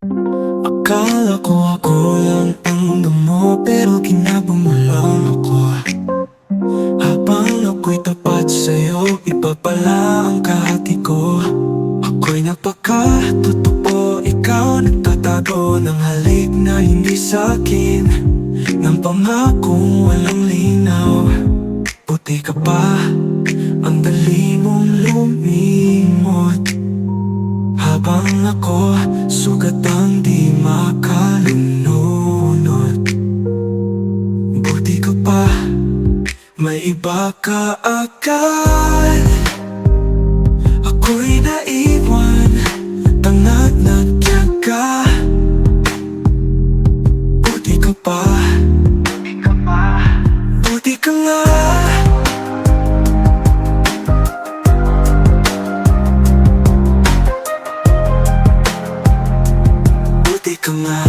Akala ko ako lang ang damo Pero ginabang mo lang ako. Habang ako'y tapat sa'yo Iba pala ang kahati ko. Ako'y napakatotoo Ikaw nagtatago ng halik na hindi sa'kin. Ng pangakong walang linaw Puti ka pa Ang dali mong lumimot Habang ako Sugat ang di makalunod. Buti ka pa May iba ka agad. Ako'y naiwan ka nga.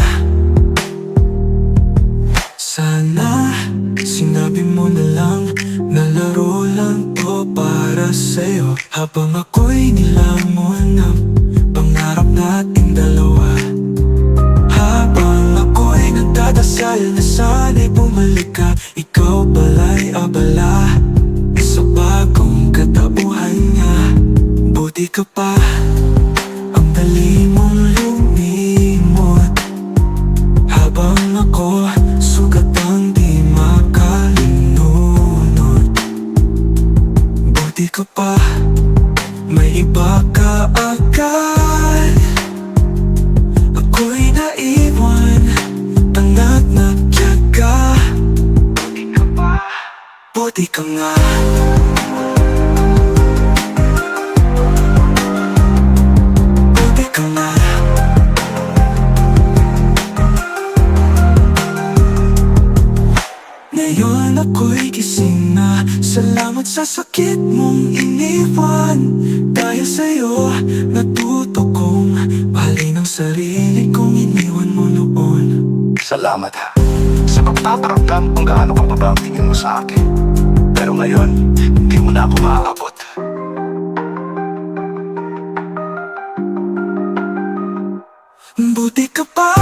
Sana Sinabi mo na lang Na laro lang to para sa'yo. Habang ako'y nilamon ng Pangarap nating dalawa. Habang ako'y nagdadasal Na sana'y bumalik ka Ikaw pala'y abala Sa bagong katauhan niya Buti ka pa Buti ka pa May iba ka agad. Ako'y naiwan Tangad na tiyaga. Buti ka pa. Buti ka nga ako'y gising na. Salamat sa sakit mong iniwan. Dahil sa'yo natuto kong Mahalin ang sarili kong iniwan mo noon. Salamat ha. Sa pagpaparamdam kung gaano ka pa ba ang tingin mo sa akin. Pero ngayon, hindi mo na ako maaabot. Buti ka pa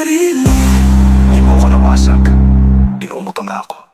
sarili Hindi mo ako nawasag Inumutang na ako